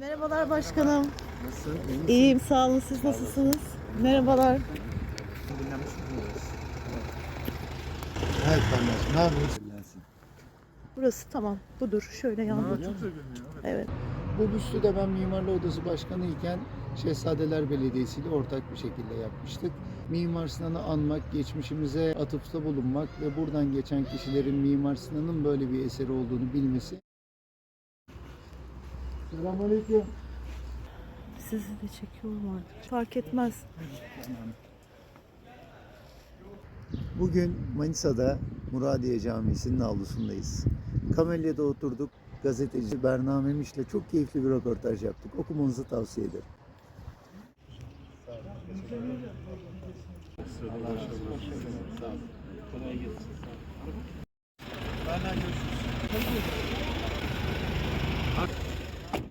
Merhabalar başkanım. Nasılsın? İyi? İyiyim sağ olun. Siz nasılsınız? Merhabalar. Evet kardeşim. Ne yapıyorsun? Burası tamam. Budur. Şöyle yandı. Evet. Bu büstü de ben Mimarlı Odası Başkanı iken Şehzadeler Belediyesi ile ortak bir şekilde yapmıştık. Mimar Sinan'ı anmak, geçmişimize atıfta bulunmak ve buradan geçen kişilerin Mimar Sinan'ın böyle bir eseri olduğunu bilmesi. Selamünaleyküm. Sizi de çekiyorum artık. Fark etmez. Bugün Manisa'da Muradiye Camisi'nin avlusundayız. Kamelya'da oturduk. Gazeteci Berna Memiş'le çok keyifli bir röportaj yaptık. Okumanızı tavsiye ederim. Benden görüşürüz.